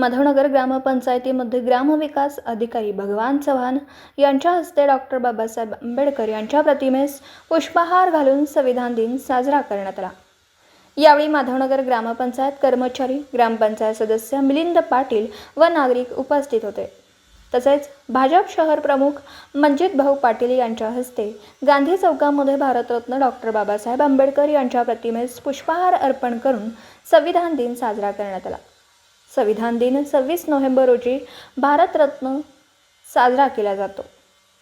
माधवनगर ग्रामपंचायतीमध्ये ग्रामविकास अधिकारी भगवान चव्हाण यांच्या हस्ते डॉक्टर बाबासाहेब आंबेडकर यांच्या प्रतिमेस पुष्पहार घालून संविधान दिन साजरा करण्यात आला. यावेळी माधवनगर ग्रामपंचायत कर्मचारी ग्रामपंचायत सदस्य मिलिंद पाटील व नागरिक उपस्थित होते. तसेच भाजप शहर प्रमुख मंजित भाऊ पाटील यांच्या हस्ते गांधी चौकामध्ये भारतरत्न डॉक्टर बाबासाहेब आंबेडकर यांच्या प्रतिमेस पुष्पहार अर्पण करून संविधान दिन साजरा करण्यात आला. संविधान दिन सव्वीस नोव्हेंबर रोजी भारतरत्न साजरा केला जातो.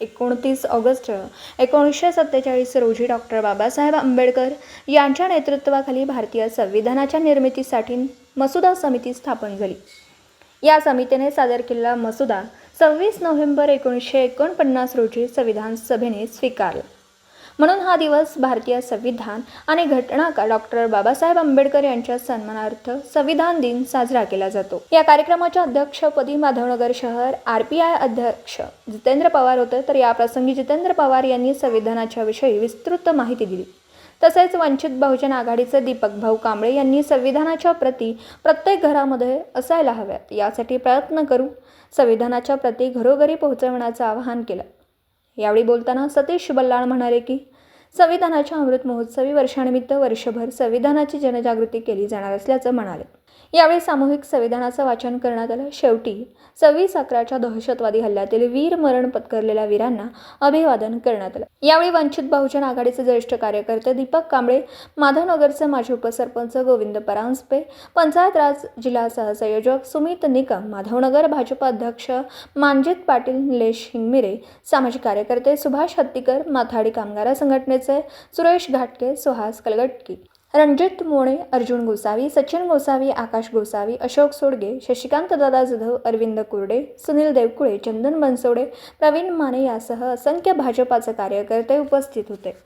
एकोणतीस ऑगस्ट एकोणीसशे सत्तेचाळीस रोजी डॉक्टर बाबासाहेब आंबेडकर यांच्या नेतृत्वाखाली भारतीय संविधानाच्या निर्मितीसाठी मसुदा समिती स्थापन झाली. या समितीने सादर केलेला मसुदा सव्वीस नोव्हेंबर एकोणीसशे एकोणपन्नास रोजी संविधान सभेने स्वीकारला. म्हणून हा दिवस भारतीय संविधान आणि घटनाकार डॉक्टर बाबासाहेब आंबेडकर यांच्या सन्मानार्थ संविधान दिन साजरा केला जातो. या कार्यक्रमाच्या अध्यक्षपदी माधवनगर शहर आर पी आय अध्यक्ष जितेंद्र पवार होते. तर याप्रसंगी जितेंद्र पवार यांनी संविधानाच्या विषयी विस्तृत माहिती दिली. तसेच वंचित बहुजन आघाडीचे दीपक भाऊ कांबळे यांनी संविधानाच्या प्रती प्रत्येक घरामध्ये असायला हव्यात. यासाठी प्रयत्न करू संविधानाच्या प्रती घरोघरी पोहोचवण्याचं आवाहन केलं. यावेळी बोलताना सतीश बल्लाळ म्हणाले की संविधानाच्या अमृत महोत्सवी वर्षानिमित्त वर्षभर संविधानाची जनजागृती केली जाणार असल्याचं म्हणाले. यावेळी सामूहिक संविधानाचं वाचन करण्यात आलं. शेवटी सव्वीस अकराच्या दहशतवादी हल्ल्यातील वीर मरण पत्करलेल्या वीरांना अभिवादन करण्यात आलं. यावेळी वंचित बहुजन आघाडीचे ज्येष्ठ कार्यकर्ते दीपक कांबळे माधवनगरचे माजी उपसरपंच गोविंद परांजपे पंचायत राज जिल्हा सहसंयोजक सुमित निकम माधवनगर भाजप अध्यक्ष मानजित पाटील निलेश हिंगमिरे सामाजिक कार्यकर्ते सुभाष हत्तीकर माथाडी कामगार संघटने संघटनेचे सुरेश घाटके सुहास कलगटकी रणजित मोणे अर्जुन गोसावी सचिन गोसावी आकाश गोसावी अशोक सोडगे शशिकांत दादा जाधव अरविंद कुर्डे सुनील देवकुळे चंदन बनसोडे प्रवीण माने यासह असंख्य भाजपाचे कार्यकर्ते उपस्थित होते.